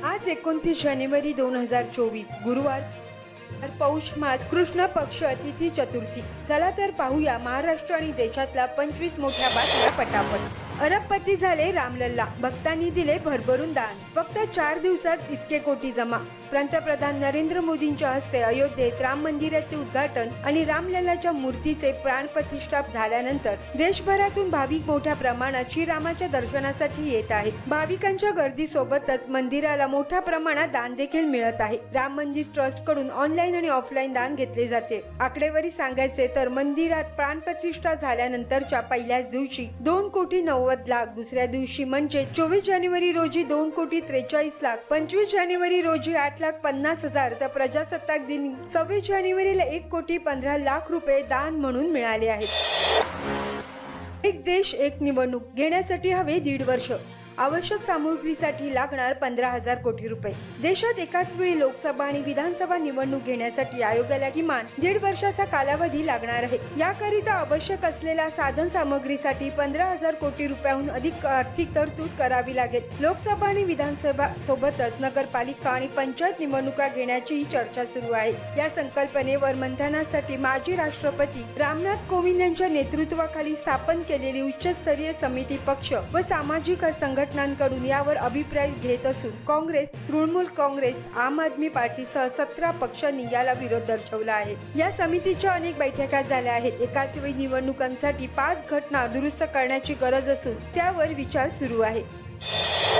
आज एकोणतीस जानेवारी दोन हजार चोवीस गुरुवार. पौष मास कृष्ण पक्ष अतिथी चतुर्थी. चला तर पाहूया महाराष्ट्र आणि देशातल्या पंचवीस मोठ्या बातम्या पटापट. अरबपती झाले रामलल्ला. भक्तांनी दिले भरभरून दान. फक्त चार दिवसात इतके कोटी जमा. पंतप्रधान नरेंद्र मोदींच्या हस्ते अयोध्येत राम मंदिराचे उद्घाटन आणि रामलल्लाच्या मूर्तीचे प्राण प्रतिष्ठाप झाल्यानंतर देशभरातून भाविक मोठ्या प्रमाणात श्रीरामाच्या दर्शनासाठी येत आहेत. भाविकांच्या गर्दीसोबतच मंदिराला मोठ्या प्रमाणात दान देखील मिळत आहे. राम मंदिर ट्रस्टकडून ऑनलाईन आणि ऑफलाईन दान घेतले जाते. आकडेवारी सांगायचे तर मंदिरात प्राणप्रतिष्ठा झाल्यानंतरच्या पहिल्याच दिवशी दोन कोटी नव्वद लाख दुसऱ्या दिवशी म्हणजे चोवीस जानेवारी रोजी दोन कोटी त्रेचाळीस लाख पंचवीस जानेवारी रोजी आठ लाख पन्नास हजार तर प्रजासत्ताक दिन सव्वीस जानेवारीला एक कोटी पंधरा लाख रुपये दान म्हणून मिळाले आहेत. एक देश एक निवडणूक घेण्यासाठी हवे दीड वर्ष. आवश्यक सामुग्रीसाठी लागणार पंधरा हजार कोटी रुपये. देशात एकाच वेळी लोकसभा आणि विधानसभा निवडणूक घेण्यासाठी आयोगाला किमान दीड वर्षाचा कालावधी लागणार आहे. याकरिता आवश्यक असलेल्या साधन सामग्रीसाठी पंधरा हजार कोटी रुपयाहून अधिक आर्थिक तरतूद करावी लागेल. लोकसभा आणि विधानसभा सोबतच नगरपालिका आणि पंचायत निवडणुका घेण्याचीही चर्चा सुरू आहे. या संकल्पनेवर मंथनासाठी माजी राष्ट्रपती रामनाथ कोविंद यांच्या नेतृत्वाखाली स्थापन केलेली उच्चस्तरीय समिती पक्ष व सामाजिक संघटनांकडून यावर अभिप्राय घेत असून काँग्रेस तृणमूल काँग्रेस आम आदमी पार्टीसह सतरा पक्षांनी याला विरोध दर्शवला आहे. या समितीच्या अनेक बैठका झाल्या आहेत. एकाच वेळी निवडणुकांसाठी पाच घटना दुरुस्त करण्याची गरज असून त्यावर विचार सुरू आहे.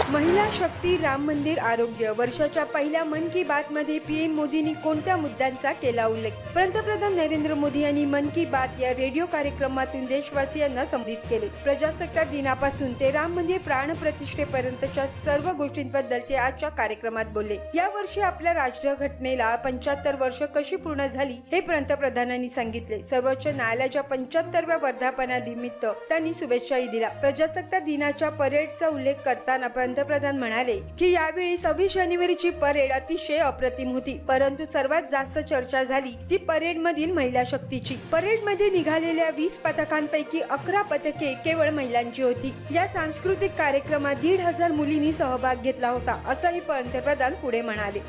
महिला शक्ती राम मंदिर आरोग्य. वर्षाच्या पहिल्या मन की बात मध्ये पीएम मोदींनी कोणत्या मुद्द्यांचा केला उल्लेख? पंतप्रधान नरेंद्र मोदी यांनी मन की बात या रेडिओ कार्यक्रमातून देशवासियांना संबोधित केले. प्रजासत्ताक दिनापासून ते राम मंदिर प्राण प्रतिष्ठेपर्यंतच्या सर्व गोष्टींबद्दल ते आजच्या कार्यक्रमात बोलले. या वर्षी आपल्या राज्यघटनेला पंच्याहत्तर वर्ष कशी पूर्ण झाली हे पंतप्रधानांनी सांगितले. सर्वोच्च न्यायालयाच्या पंच्याहत्तरव्या वर्धापनानिमित्त त्यांनी शुभेच्छाही दिल्या. प्रजासत्ताक दिनाच्या परेडचा उल्लेख करताना पंतप्रधान म्हणाले की यावेळी सव्वीस जानेवारीची परेड अतिशय अप्रतिम होती परंतु सर्वात जास्त चर्चा झाली ती परेड मधील महिला शक्तीची. परेडमध्ये निघालेल्या वीस पथकांपैकी अकरा पथके केवळ महिलांची होती. या सांस्कृतिक कार्यक्रमात दीड हजार मुलींनी सहभाग घेतला होता असंही पंतप्रधान पुढे म्हणाले.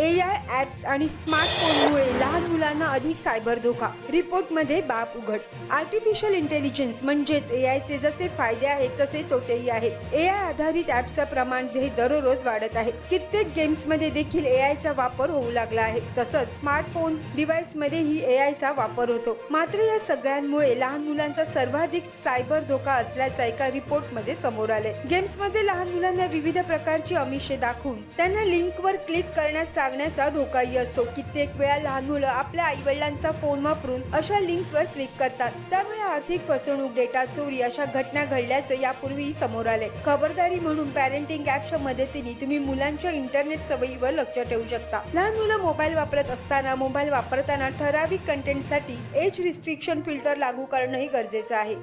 ए आय ॲप्स आणि स्मार्टफोनमुळे लहान मुलांना अधिक सायबर धोका. रिपोर्टमध्ये बाप उघड. आर्टिफिशियल इंटेलिजन्स म्हणजेच ए आयचे जसे फायदे आहेत तसे तोटेही आहेत. ए आय आधारित ॲप्सचं प्रमाण जे दररोज वाढत आहे. कित्येक गेम्समध्ये देखील ए आयचा वापर होऊ लागला आहे. तसंच स्मार्टफोन डिव्हाइसमध्येही ए आयचा वापर होतो. मात्र या सगळ्यांमुळे लहान मुलांचा सर्वाधिक सायबर धोका असल्याचा एका रिपोर्टमध्ये समोर आले गेम्समध्ये लहान मुलांना विविध प्रकारची अमिषे दाखवून त्यांना लिंकवर क्लिक करण्यास लागण्याचा धोकाही असतो. कित्येक वेळा लहान मुलं आपल्या आई वडिलांचा फोन वापरून अशा लिंक्सवर क्लिक करतात. त्यामुळे आर्थिक फसवणूक डेटा चोरी अशा घटना घडल्याचं यापूर्वी समोर आले खबरदारी म्हणून पॅरेंटिंग ऍपच्या मदतीने तुम्ही मुलांच्या इंटरनेट सवयीवर लक्ष ठेवू शकता. लहान मुलं मोबाईल वापरत असताना मोबाईल वापरताना ठराविक कंटेंटसाठी एज रिस्ट्रिक्शन फिल्टर लागू करणंही गरजेचं आहे.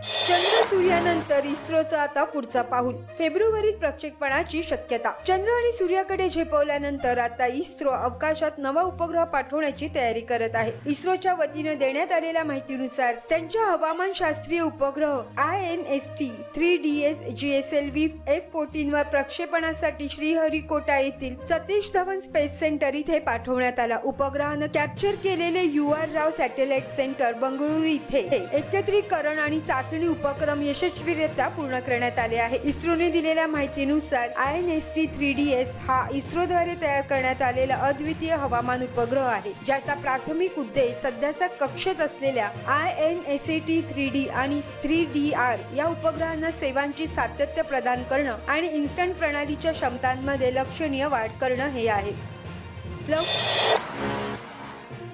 चंद्र सूर्यानंतर इस्रोचा आता पुढचा पाहून फेब्रुवारीत प्रक्षेपणाची शक्यता. चंद्र आणि सूर्याकडे झेपवल्यानंतर आता इस्रो अवकाशात नवा उपग्रह पाठवण्याची तयारी करत आहे. इस्रोच्या वतीने देण्यात आलेल्या माहितीनुसार त्यांच्या हवामान शास्त्रीय उपग्रह I N S T three D S G S L V F fourteen वर प्रक्षेपणासाठी श्रीहरिकोटा येथील सतीश धवन स्पेस सेंटर इथे पाठवण्यात आला. उपग्रहानं कॅप्चर केलेले U R Rao satellite centre Bengaluru इथे. एकत्रीकरण आणि चाचणी उपक्रम यशस्वीरित्या पूर्ण करण्यात आले आहे. इस्रोने दिलेल्या माहितीनुसार I N S T three D S हा इस्रोद्वारे तयार करण्यात आलेला अद्वितीय हवामान उपग्रह आहे ज्याचा प्राथमिक उद्देश सध्याच्या कक्षेत असलेल्या I N S A T three D आणि थ्री डी आर या उपग्रहांना सेवांची सातत्य प्रदान करणं आणि इन्स्टंट प्रणालीच्या क्षमतांमध्ये लक्षणीय वाढ करणं हे आहे. प्लस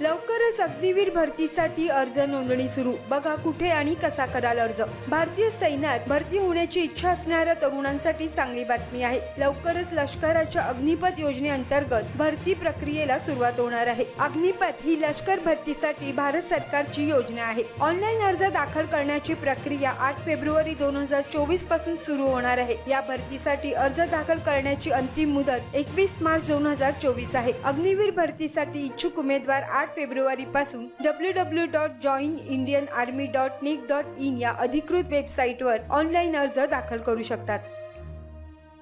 लवकरच अग्निवीर भरतीसाठी अर्ज नोंदणी सुरू. बघा कुठे आणि कसा कराल अर्ज. भारतीय सैन्यात भरती होण्याची इच्छा असणाऱ्या तरुणांसाठी चांगली बातमी आहे. लवकरच लष्कराच्या अग्निपथ योजनेअंतर्गत भरती प्रक्रियेला सुरुवात होणार आहे. अग्निपथ ही लष्कर भरतीसाठी भारत सरकारची योजना आहे. ऑनलाईन अर्ज दाखल करण्याची प्रक्रिया आठ फेब्रुवारी दोन हजार चोवीसपासून सुरू होणार आहे. या भरतीसाठी अर्ज दाखल करण्याची अंतिम मुदत एकवीस मार्च दोन हजार चोवीस आहे. अग्निवीर भरतीसाठी इच्छुक उमेदवार आठ फेब्रुवारी पासून W W dot join Indian army dot nic dot in या अधिकृत वेबसाईटवर ऑनलाईन अर्ज दाखल करू शकतात.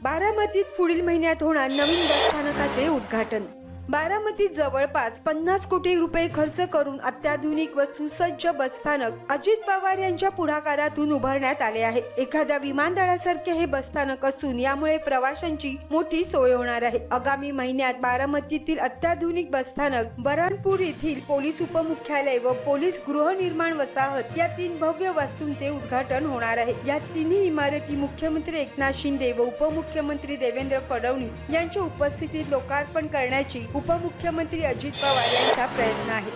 बारामतीत पुढील महिन्यात होणार नवीन बसस्थानकाचे उद्घाटन. बारामतीत जवळपास पन्नास कोटी रुपये खर्च करून अत्याधुनिक व सुसज्ज बसस्थानक अजित पवार यांच्या पुढाकारातून उभारण्यात आले आहे. एखाद्या विमानतळासारखे हे बसस्थानक असून यामुळे प्रवाशांची मोठी सोय होणार आहे. आगामी महिन्यात बारामतीतील अत्याधुनिक बसस्थानक बऱ्हाणपूर येथील पोलीस उपमुख्यालय व पोलीस गृहनिर्माण वसाहत या तीन भव्य वास्तूंचे उद्घाटन होणार आहे. या तिन्ही इमारती मुख्यमंत्री एकनाथ शिंदे व उपमुख्यमंत्री देवेंद्र फडणवीस यांच्या उपस्थितीत लोकार्पण करण्याची उपमुख्यमंत्री अजित पवार यांचा प्रयत्न आहे.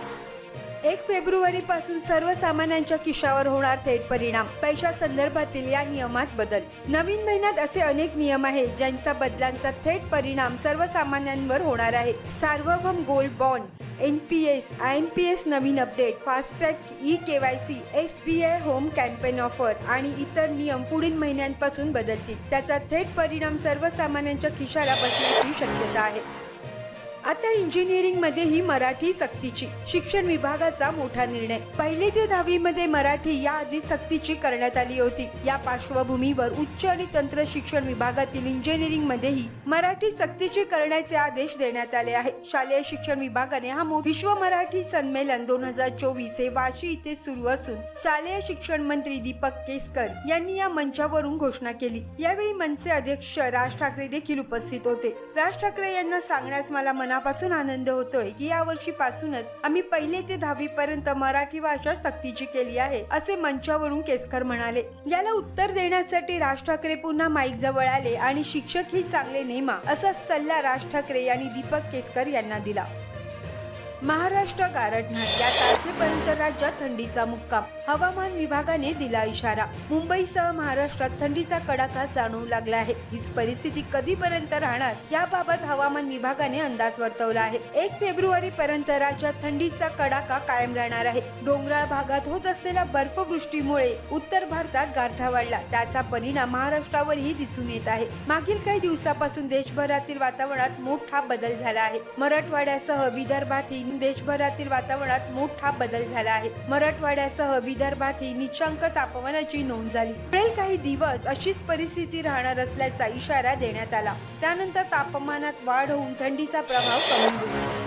एक फेब्रुवारी पासून सर्वसामान्यांच्या खिशावर होणार थेट परिणाम. पैशा संदर्भातील या नियमात बदल. नवीन महिन्यात असे अनेक नियम आहेत ज्यांचा बदलांचा थेट परिणाम सर्वसामान्यांवर होणार आहे. सार्वभौम gold bond N P S I M P S Naveen update FASTag E K Y C S B I home campaign offer आणि इतर नियम पुढील महिन्यांपासून बदलतील. त्याचा थेट परिणाम सर्वसामान्यांच्या खिशाला बसण्याची शक्यता आहे. आता इंजिनिअरिंगमध्ये ही मराठी सक्तीची शिक्षण विभागाचा मोठा निर्णय. पहिली ते दहावी मध्ये मराठी या आधी सक्तीची करण्यात आली होती. या पार्श्वभूमीवर उच्च आणि तंत्र शिक्षण विभागातील इंजिनिअरिंग मध्येही मराठी सक्तीची करण्याचे आदेश देण्यात आले आहे शालेय शिक्षण विभागाने हा विश्व मराठी संमेलन दोन हजार चोवीस हे वाशी इथे सुरू असून शालेय शिक्षण मंत्री दीपक केसकर यांनी या मंचावरून घोषणा केली. यावेळी मनसे अध्यक्ष राज ठाकरे देखील उपस्थित होते. राज ठाकरे यांना सांगण्यास मला मनापासून आनंद होतोय की या वर्षीपासूनच आम्ही पहिले ते दहावी पर्यंत मराठी भाषा सक्तीची केली आहे असे मंचावरून केसकर म्हणाले. याला उत्तर देण्यासाठी राज ठाकरे पुन्हा माईक जवळ आले आणि शिक्षक ही चांगले नेमा असा सल्ला राज ठाकरे यांनी दीपक केसकर यांना दिला. महाराष्ट्र गारठणार या तारखेपर्यंत राज्यात थंडीचा मुक्काम. हवामान विभागाने दिला इशारा. मुंबईसह महाराष्ट्रात थंडीचा कडाका जाणवू लागला आहे. हीच परिस्थिती कधीपर्यंत राहणार याबाबत हवामान विभागाने अंदाज वर्तवला आहे. एक फेब्रुवारी पर्यंत राज्यात थंडीचा कडाका कायम राहणार आहे. डोंगराळ भागात होत असलेल्या बर्फवृष्टीमुळे उत्तर भारतात गारठा वाढला. त्याचा परिणाम महाराष्ट्रावरही दिसून येत आहे. मागील काही दिवसापासून देशभरातील वातावरणात मोठा बदल झाला आहे. मराठवाड्यासह असून देशभरातील वातावरणात मोठा बदल झाला आहे. मराठवाड्यासह विदर्भातही निचांक तापमानाची नोंद झाली. पुढील काही दिवस अशीच परिस्थिती राहणार असल्याचा इशारा देण्यात आला. त्यानंतर तापमानात वाढ होऊन थंडीचा प्रभाव कमी होईल.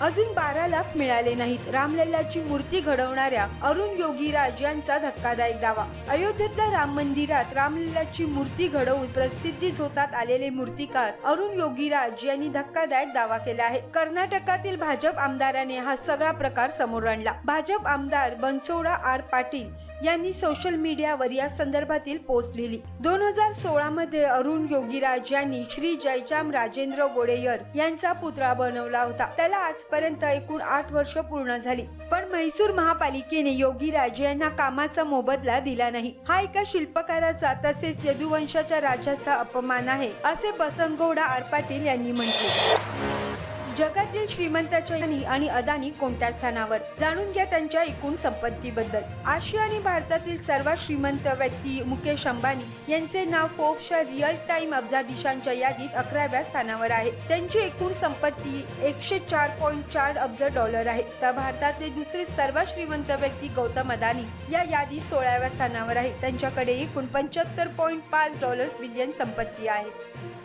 अजून बारा लाख मिळाले नाहीत. रामलल्लाची मूर्ती घडवणाऱ्या अरुण योगीराज यांचा धक्कादायक दावा. अयोध्येतल्या राम मंदिरात रामलल्लाची मूर्ती घडवून प्रसिद्धी झोतात आलेले मूर्तिकार अरुण योगीराज यांनी धक्कादायक दावा केला आहे. कर्नाटकातील भाजप आमदाराने हा सगळा प्रकार समोर आणला. भाजप आमदार बनसोडा आर पाटील यांनी सोशल मीडियावर या संदर्भातील पोस्ट लिहिली. दोन हजार सोळा मध्ये अरुण योगीराज यांनी श्री जयचाम राजेंद्र वोडेयर यांचा पुतळा बनवला होता. त्याला आजपर्यंत एकूण आठ वर्ष पूर्ण झाली. पण म्हैसूर महापालिकेने योगीराज यांना कामाचा मोबदला दिला नाही. हा एका शिल्पकाराचा तसेच यदुवंशाच्या राजाचा अपमान आहे असे बसनगौडा आर पाटील यांनी म्हटले. जगातील श्रीमंताच्या आणि आणि अदानी कोणत्या स्थानावर? जाणून घ्या त्यांच्या एकूण संपत्तीबद्दल. आशिया आणि भारतातील सर्वात श्रीमंत व्यक्ती मुकेश अंबानी यांचे नाव फोर्बच्या रिअल टाइम अब्जाधीशांच्या यादीत अकराव्या स्थानावर आहे. त्यांची एकूण संपत्ती एकशे चार पॉईंट चार अब्ज डॉलर आहे. तर भारतातले दुसरे सर्वात श्रीमंत व्यक्ती गौतम अदानी या यादीत सोळाव्या स्थानावर आहे. त्यांच्याकडे एकूण पंच्याहत्तर पॉईंट पाच डॉलर्स बिलियन संपत्ती आहे.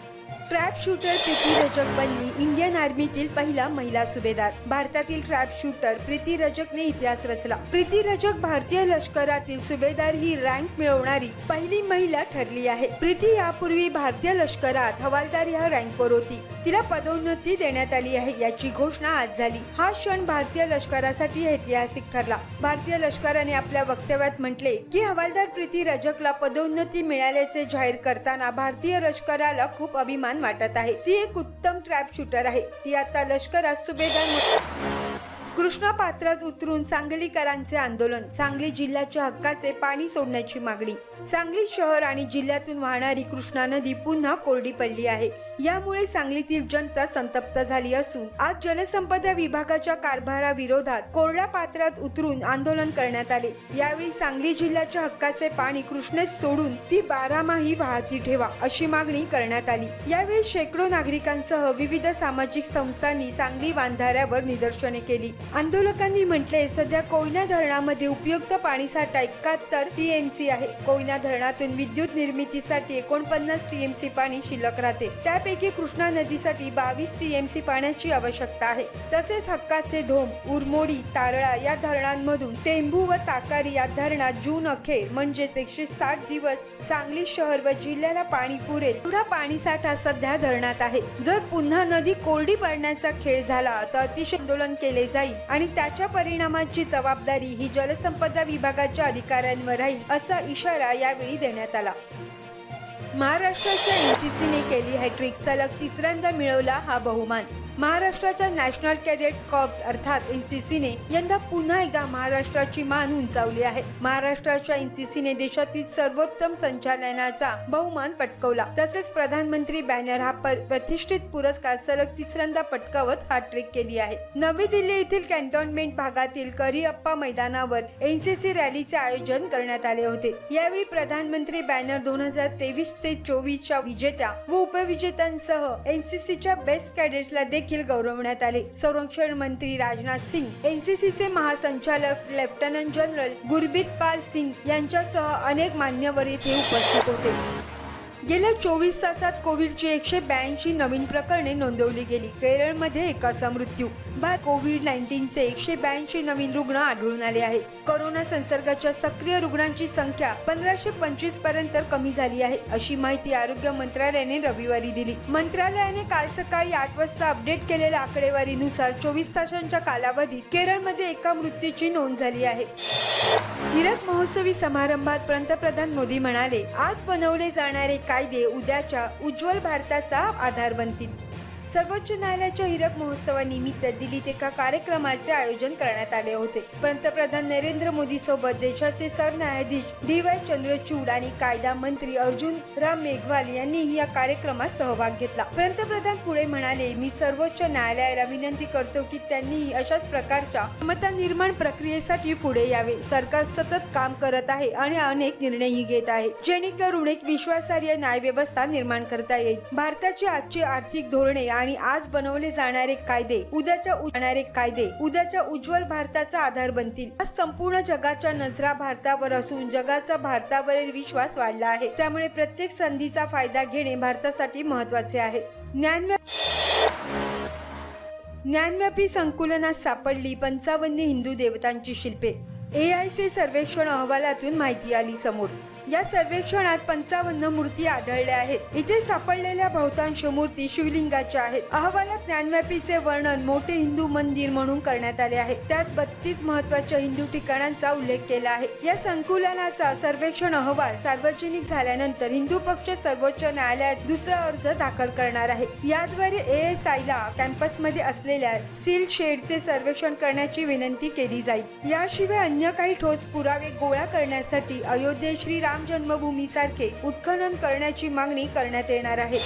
ट्रॅप शूटर प्रीती रजक बनली इंडियन आर्मीतील पहिला महिला सुभेदार. भारतातील ट्रॅप शूटर प्रीती रजकने इतिहास रचला. प्रीती रजक भारतीय लष्करातील सुभेदार ही रँक मिळवणारी पहिली महिला ठरली आहे. प्रीती यापूर्वी भारतीय लष्करात हवालदार या रँकवर होती. तिला पदोन्नती देण्यात आली आहे याची घोषणा आज झाली. हा क्षण भारतीय लष्करासाठी ऐतिहासिक ठरला. भारतीय लष्कराने आपल्या वक्तव्यात म्हटले की हवालदार प्रीती रजकला पदोन्नती मिळाल्याचे जाहीर करताना भारतीय लष्कराला खूप अभिमान वाटत आहे. ती एक उत्तम ट्रॅप शूटर आहे. ती आता लष्करात सुभेदार कृष्णा पात्रात उतरून सांगलीकरांचे आंदोलन सांगली जिल्ह्याच्या हक्काचे पाणी सोडण्याची मागणी. सांगली शहर आणि जिल्ह्यातून वाहणारी कृष्णा नदी पुन्हा कोरडी पडली आहे. यामुळे सांगलीतील जनता संतप्त झाली असून आज जलसंपदा विभागाच्या कारभाराविरोधात कोरड्या पात्रात उतरून आंदोलन करण्यात आले. यावेळी सांगली जिल्ह्याच्या हक्काचे पाणी कृष्णेत सोडून ती बारामाही वाहती ठेवा अशी मागणी करण्यात आली. यावेळी शेकडो नागरिकांसह विविध सामाजिक संस्थांनी सांगली बांधाऱ्यावर निदर्शने केली. आंदोलकांनी म्हटले सध्या कोयना धरणामध्ये उपयुक्त पाणीसाठा एकाहत्तर टीएमसी आहे. कोयना धरणातून विद्युत निर्मितीसाठी एकोणपन्नास टीएमसी पाणी शिल्लक राहते. त्यापैकी कृष्णा नदीसाठी बावीस टीएमसी पाण्याची आवश्यकता आहे. तसेच हक्काचे धोम उरमोडी तारळा या धरणांमधून टेंभू व ताकारी या धरणात जून अखेर म्हणजेच एकशे साठ दिवस सांगली शहर व जिल्ह्याला पाणी पुरेल. एवढा पाणीसाठा सध्या धरणात आहे. जर पुन्हा नदी कोरडी पडण्याचा खेळ झाला तर अतिशय आंदोलन केले जाईल आणि त्याच्या परिणामाची जबाबदारी ही जलसंपदा विभागाच्या अधिकाऱ्यांवर राहील असा इशारा यावेळी देण्यात आला. महाराष्ट्राच्या एनसीसीने केली हॅट्रिक सलग तिसऱ्यांदा मिळवला हा बहुमान. महाराष्ट्राच्या नॅशनल कॅडेट कॉप्स अर्थात एनसीसीने यंदा पुन्हा एकदा महाराष्ट्राची मान उंचावली आहे. महाराष्ट्राच्या एनसीसीने देशातील सर्वोत्तम संचालनाचा बहुमान पटकवला. तसेच प्रधानमंत्री बॅनर हा पर- प्रतिष्ठित पुरस्कार सलग तिसऱ्यांदा पटकावत हॅट्रिक केली आहे. नवी दिल्ली येथील कॅन्टोन्मेंट भागातील करिअप्पा मैदानावर एनसीसी रॅलीचे आयोजन करण्यात आले होते. यावेळी प्रधानमंत्री बॅनर दोन हजार तेवीस ते चोवीसच्या विजेत्या व उपविजेत्यांसह एनसीसीच्या बेस्ट कॅडेट्सला देखील गौरवण्यात आले. संरक्षण मंत्री राजनाथ सिंग एनसीसीचे महासंचालक लेफ्टनंट जनरल गुरबीत पाल सिंग यांच्यासह अनेक मान्यवर येथे उपस्थित होते. गेल्या चोवीस तासात कोविडची एकशे ब्याऐंशी नवीन प्रकरणे नोंदवली गेली. केरळमध्ये एकाचा मृत्यू. भारत कोविड नाईन्टीनचे एकशे ब्याऐंशी नवीन रुग्ण आढळून आले आहेत. कोरोना संसर्गाच्या सक्रिय रुग्णांची संख्या पंधराशे पंचवीसपर्यंत कमी झाली आहे अशी माहिती आरोग्य मंत्रालयाने रविवारी दिली. मंत्रालयाने काल सकाळी आठ वाजता अपडेट केलेल्या आकडेवारीनुसार चोवीस तासांच्या कालावधीत केरळमध्ये एका मृत्यूची नोंद झाली आहे. हिरक महोत्सवी समारंभात पंतप्रधान मोदी म्हणाले आज बनवले जाणारे कायदे उद्याच्या उज्ज्वल भारताचा आधार बनतील सर्वोच्च न्यायालयाच्या हिरक महोत्सवानिमित्त दिल्लीत एका कार्यक्रमाचे आयोजन करण्यात आले होते. पंतप्रधान नरेंद्र मोदी सोबत देशाचे सरन्यायाधीश डी वाय चंद्रचूड आणि कायदा मंत्री अर्जुन राम मेघवाल यांनीही या कार्यक्रमात सहभाग घेतला. पंतप्रधान पुढे म्हणाले मी सर्वोच्च न्यायालयाला विनंती करतो की त्यांनीही अशाच प्रकारच्या क्षमता निर्माण प्रक्रियेसाठी पुढे यावे. सरकार सतत काम करत आहे आणि अनेक निर्णयही घेत आहे. जेणेकरून एक विश्वासार्ह न्यायव्यवस्था निर्माण करता येईल. भारताची आजची आर्थिक धोरणे आणि आणि आज बनवले जाणारे कायदे उद्याच्या उ- जाणारे कायदे उद्याच्या उज्ज्वल भारताचा आधार बनतील. आज संपूर्ण जगाच्या नजरा भारतावर असून जगाचा भारतावरील विश्वास वाढला आहे. त्यामुळे प्रत्येक संधीचा फायदा घेणे भारतासाठी महत्त्वाचे आहे. ज्ञान ज्ञानव्यापी संकुलनात सापडली पंचावन्न हिंदू देवतांची शिल्पे. ए आय सी सर्वेक्षण अहवालातून माहिती आली समोर. या सर्वेक्षणात पंचावन्न मूर्ती आढळल्या आहेत. इथे सापडलेल्या बहुतांश मूर्ती शिवलिंगाच्या आहेत. अहवालात ज्ञानव्यापीचे वर्णन मोठे हिंदू मंदिर म्हणून करण्यात आले आहे. त्यात बत्तीस महत्त्वाच्या हिंदू ठिकाणांचा उल्लेख केला आहे. या संकुलनाचा सर्वेक्षण अहवाल सार्वजनिक झाल्यानंतर हिंदू पक्ष सर्वोच्च न्यायालयात दुसरा अर्ज दाखल करणार आहे. याद्वारे एएस आयला कॅम्पसमध्ये असलेल्या सील शेडचे सर्वेक्षण करण्याची विनंती केली जाईल. याशिवाय अन्य काही ठोस पुरावे गोळा करण्यासाठी अयोध्ये श्री राम राम जन्मभूमीसारखे उत्खनन करण्याची मागणी करण्यात येणार आहे.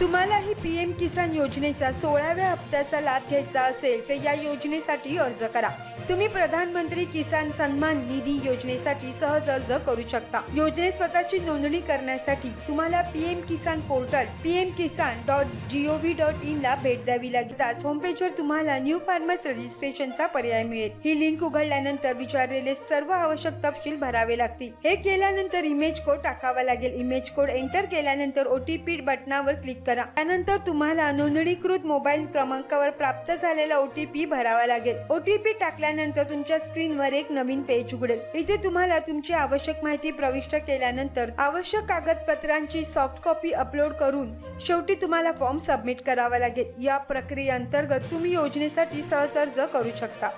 तुम्हालाही पीएम किसान योजनेचा सोळाव्या हप्त्याचा लाभ घ्यायचा असेल तर या योजनेसाठी अर्ज करा. तुम्ही प्रधानमंत्री किसान सन्मान निधी योजनेसाठी सहज अर्ज करू शकता. योजनेत स्वतःची नोंदणी करण्यासाठी तुम्हाला PM Kisan portal PM Kisan dot G O V dot in ला भेट द्यावी लागताच होमपेजवर तुम्हाला न्यू फार्मर्स रजिस्ट्रेशनचा पर्याय मिळेल. ही लिंक उघडल्यानंतर विचारलेले सर्व आवश्यक तपशील भरावे लागतील. हे केल्यानंतर इमेज कोड टाकावा लागेल. इमेज कोड एंटर केल्यानंतर ओटीपी बटनावर क्लिक करा. त्यानंतर तुम्हाला नोंदणीकृत मोबाईल क्रमांकावर प्राप्त झालेला ओटीपी भरावा लागेल. ओटीपी टाकल्यानंतर तुमच्या स्क्रीनवर एक नवीन पेज उघडेल. इथे तुम्हाला तुमची आवश्यक माहिती प्रविष्ट केल्यानंतर आवश्यक कागदपत्रांची सॉफ्ट कॉपी अपलोड करून शेवटी तुम्हाला फॉर्म सबमिट करावा लागेल. या प्रक्रियेअंतर्गत तुम्ही योजनेसाठी सहज अर्ज करू शकता.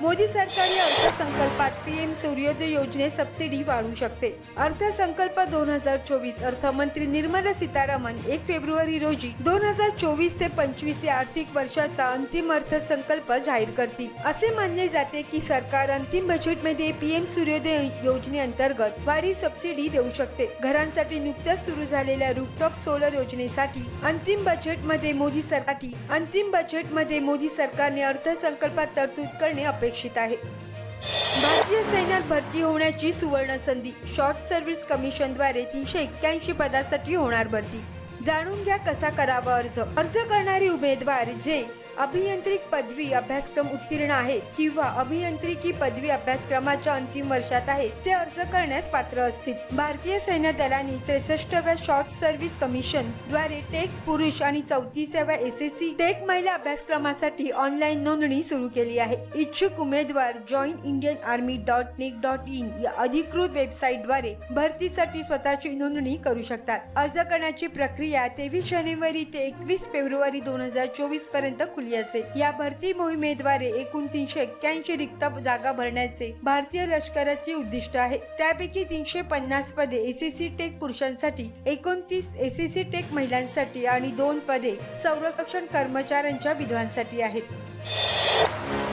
मोदी सरकारने अर्थसंकल्पात पीएम सूर्योदय योजनेत सबसिडी वाढू शकते. अर्थसंकल्प दोन हजार चोवीस अर्थमंत्री निर्मला सीतारामन एक फेब्रुवारी रोजी दोन हजार चोवीस ते पंचवीस या आर्थिक वर्षाचा अंतिम अर्थसंकल्प जाहीर करतील. असे मानले जाते की सरकार अंतिम बजेटमध्ये पीएम सूर्योदय योजनेअंतर्गत वाढीव सबसिडी देऊ शकते. घरांसाठी नुकत्याच सुरू झालेल्या रूफटॉप सोलर योजनेसाठी अंतिम बजेटमध्ये मोदी सरकार अंतिम बजेटमध्ये मोदी सरकारने अर्थसंकल्पात तरतूद करणे अपेक्षित अपेक्षित आहे. भारतीय सैन्यात भरती होण्याची सुवर्ण संधी शॉर्ट सर्व्हिस कमिशनद्वारे तीनशे एक्क्याऐंशी पदासाठी होणार भरती. जाणून घ्या कसा करावा अर्ज. अर्ज करणारे उमेदवार जे अभियांत्रिक पदवी अभ्यासक्रम उत्तीर्ण आहेत किंवा अभियांत्रिकी पदवी अभ्यासक्रमाच्या अंतिम वर्षात आहेत ते अर्ज करण्यास पात्र असतील. भारतीय सैन्य दलानी त्रेसष्टव्या शॉर्ट सर्व्हिस कमिशनद्वारे टेक पुरुष आणि चौतीसाव्या एस एस सी टेक महिला अभ्यासक्रमासाठी ऑनलाईन नोंदणी सुरू केली आहे. इच्छुक उमेदवार join Indian army dot nic dot in या अधिकृत वेबसाईटद्वारे भरतीसाठी स्वतःची नोंदणी करू शकतात. अर्ज करण्याची प्रक्रिया तेवीस जानेवारी ते एकवीस फेब्रुवारी दोन हजार चोवीसपर्यंत खुली असेल या भरती मोहिमेद्वारे एकूण तीनशे एक्क्याऐंशी रिक्त जागा भरण्याचे भारतीय लष्कराचे उद्दिष्ट आहे. त्यापैकी तीनशे पन्नास पदे एसीसी टेक पुरुषांसाठी एकोणतीस एसीसी टेक महिलांसाठी आणि दोन पदे संरक्षण कर्मचाऱ्यांच्या विधवांसाठी आहेत.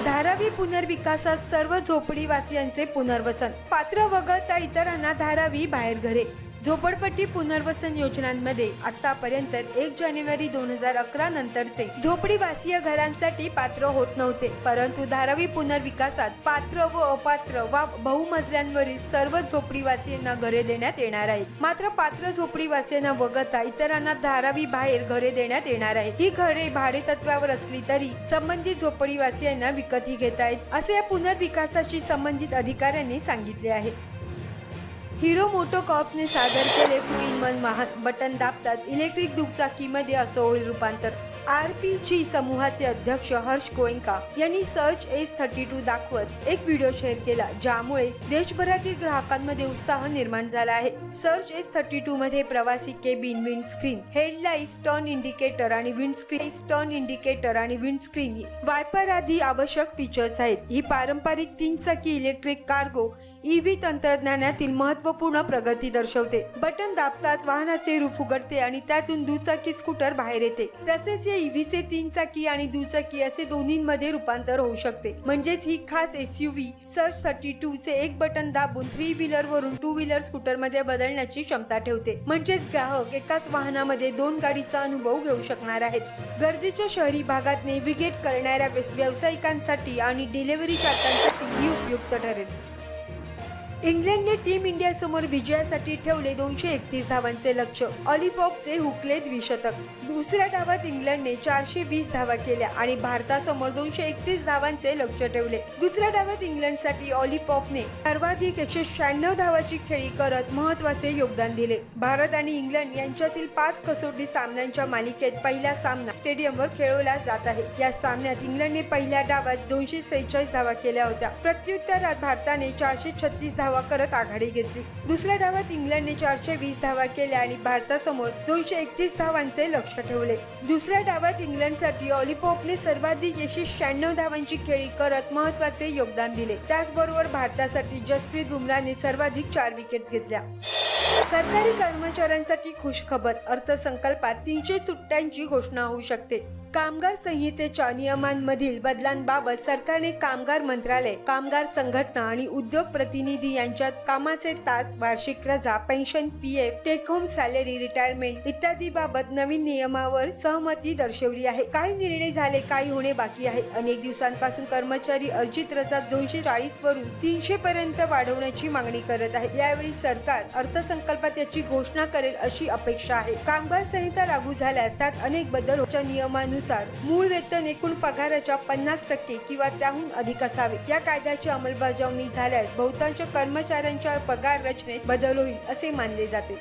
धारावी पुनर्विकासात सर्व झोपडीवासियांचे पुनर्वसन. पात्र वगळता इतरांना धारावी बाहेर घरे झोपडपट्टी पुनर्वसन योजनांमध्ये आतापर्यंत एक जानेवारी दोन हजार अकरा नंतरचे झोपडीवासीय घरांसाठी पात्र होत नव्हते परंतु धारावी पुनर्विकासात पात्र व अपात्र वा बहुमजल्यांवरील सर्व झोपडीवासियांना घरे देण्यात येणार आहेत. मात्र पात्र झोपडीवासियांना वगळता इतरांना धारावी बाहेर घरे देण्यात येणार आहेत. ही घरे भाडे तत्वावर असली तरी संबंधित झोपडीवासियांना विकतही घेता येत असे या पुनर्विकासाशी संबंधित अधिकाऱ्यांनी सांगितले आहे. हिरो मोटोकॉपने सादर केले. क्वीन इन बटन दाबताच इलेक्ट्रिक दुचाकीमध्ये असं होईल रूपांतर. आर पी जी समूहाचे अध्यक्ष हर्ष गोयंका यांनी सर्च एस थर्टी टू दाखवत एक व्हिडिओ शेअर केला ज्यामुळे देशभरातील ग्राहकांमध्ये उत्साह निर्माण झाला आहे. सर्च एस थर्टी टू मध्ये प्रवासी cabin windscreen headlights turn indicator आणि विंडस्क्रीन टर्न इंडिकेटर आणि विंडस्क्रीन वायपर आदी आवश्यक फीचर्स आहेत. ही पारंपरिक तीन चाकी इलेक्ट्रिक कार्गो ईव्ही तंत्रज्ञानातील महत्त्वपूर्ण प्रगती दर्शवते. बटन दाबताच वाहनाचे रूप उघडते आणि त्यातून दुचाकी स्कूटर बाहेर येते. तसेच या ईव्हीचे तीन चाकी आणि दुचाकी असे दोन्हीमध्ये रूपांतर होऊ शकते. म्हणजेच ही खास एसयूव्ही सर्च थर्टी टू चे एक बटन दाबून थ्री व्हीलर वरून टू व्हीलर स्कूटरमध्ये बदलण्याची क्षमता ठेवते. म्हणजेच ग्राहक एकाच वाहनामध्ये दोन गाडीचा अनुभव घेऊ शकणार आहेत. गर्दीच्या शहरी भागात नेव्हिगेट करणाऱ्या व्यावसायिकांसाठी आणि डिलिव्हरी चालकांसाठी ही उपयुक्त ठरेल. इंग्लंडने टीम इंडिया समोर विजयासाठी ठेवले दोनशे एकतीस धावांचे लक्ष. ऑलिपॉपचे हुकले द्विशतक. दुसऱ्या डावात इंग्लंडने चारशे वीस धावा केल्या आणि भारतासमोर दोनशे एकतीस धावांचे लक्ष ठेवले. दुसऱ्या डावात इंग्लंडसाठी ऑलिपॉपने सर्वाधिक एकशे शहाण्णव धावाची खेळी करत महत्त्वाचे योगदान दिले. भारत आणि इंग्लंड यांच्यातील पाच कसोटी सामन्यांच्या मालिकेत पहिला सामना स्टेडियमवर खेळवला जात आहे. या सामन्यात इंग्लंडने पहिल्या डावात दोनशे सेहेचाळीस धावा केल्या होत्या. प्रत्युत्तरात भारताने चारशे छत्तीस धावा करत आघाडी घेतली. दुसऱ्या डावात इंग्लंडने चारशे वीस धावा केल्या आणि भारतासमोर दोनशे एकतीस धावांचे लक्ष ठेवले. दुसऱ्या डावात इंग्लंडसाठी ऑलिपॉपने सर्वाधिक एकशे शहाण्णव धावांची खेळी करत महत्त्वाचे योगदान दिले. त्याचबरोबर भारतासाठी जसप्रीत बुमराने सर्वाधिक चार विकेट्स घेतल्या. सरकारी कर्मचाऱ्यांसाठी खुशखबर अर्थसंकल्पात तीनशे सुट्ट्यांची घोषणा होऊ शकते. कामगार संहितेच्या नियमांमधील बदलांबाबत सरकारने कामगार मंत्रालय कामगार संघटना आणि उद्योग प्रतिनिधी यांच्यात कामाचे तास वार्षिक रजा pension P F take home salary retirement इत्यादी बाबत नवीन नियमावर सहमती दर्शवली आहे. काही निर्णय झाले काही होणे बाकी आहे. अनेक दिवसांपासून कर्मचारी अर्जित रजा दोनशे चाळीस वरून तीनशे पर्यंत वाढवण्याची मागणी करत आहे. यावेळी सरकार अर्थसंकल्पात याची घोषणा करेल अशी अपेक्षा आहे. कामगार संहिता लागू झाल्यास त्यात अनेक बदल नियमानुसार कायद्यानुसार मूळ वेतन एकूण पगाराच्या पन्नास टक्के किंवा त्याहून अधिक असावे. या कायद्याची अंमलबजावणी झाल्यास बहुतांश कर्मचाऱ्यांच्या पगार रचनेत बदल होईल असे मानले जाते.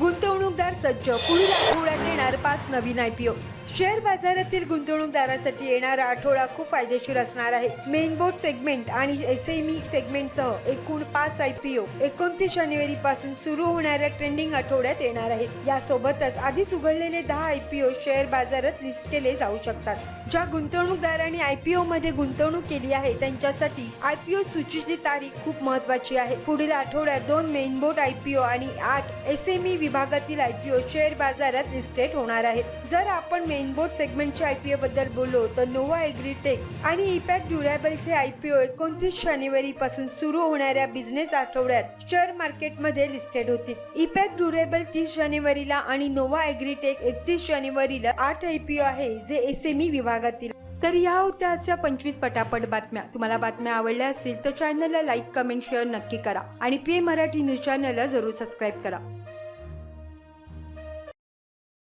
गुंतवणूकदार सज्ज पुढील आठवड्यात येणार पाच नवीन आयपीओ शेअर बाजारातील गुंतवणूकदारासाठी येणारा आठवडा खूप फायदेशीर असणार आहे. मेन बोर्ड सेगमेंट आणि एसएमई सेगमेंटसह एकूण पाच आयपीओ एकोणतीस जानेवारी पासून सुरू होणाऱ्या ट्रेंडिंग आठवड्यात येणार आहेत. यासोबतच आधीच उघडलेले दहा आयपीओ शेअर बाजारात लिस्ट केले जाऊ शकतात. ज्या गुंतवणूकदारांनी आयपीओ मध्ये गुंतवणूक केली आहे त्यांच्यासाठी आयपीओ सूचीची तारीख खूप महत्वाची आहे. पुढील आठवड्यात दोन मेन बोर्ड आयपीओ आणि आठ एसएमई विभागातील आयपीओ शेअर बाजारात लिस्टेड होणार आहेत. जर आपण मेन सेगमेंटच्या आय पी बद्दल बोललो तर नोवा एग्रीटेक आणि इपॅक ड्युरेबलचे आय पी ओ एकोणतीस जानेवारी पासून सुरू होणाऱ्या बिझनेस आठवड्यात शेअर मार्केटमध्ये लिस्टेड होतील इपॅक ड्युरेबल तीस जानेवारीला आणि नोवा एग्रीटेक एकतीस जानेवारीला आठ आय पी ओ आहे जे एस एम ई विभागातील. तर ह्या होत्या आजच्या पंचवीस पटापट बातम्या. तुम्हाला बातम्या आवडल्या असतील तर चॅनलला लाईक कमेंट शेअर नक्की करा. आणि पी मराठी न्यूज चॅनलला जरूर सबस्क्राईब करा.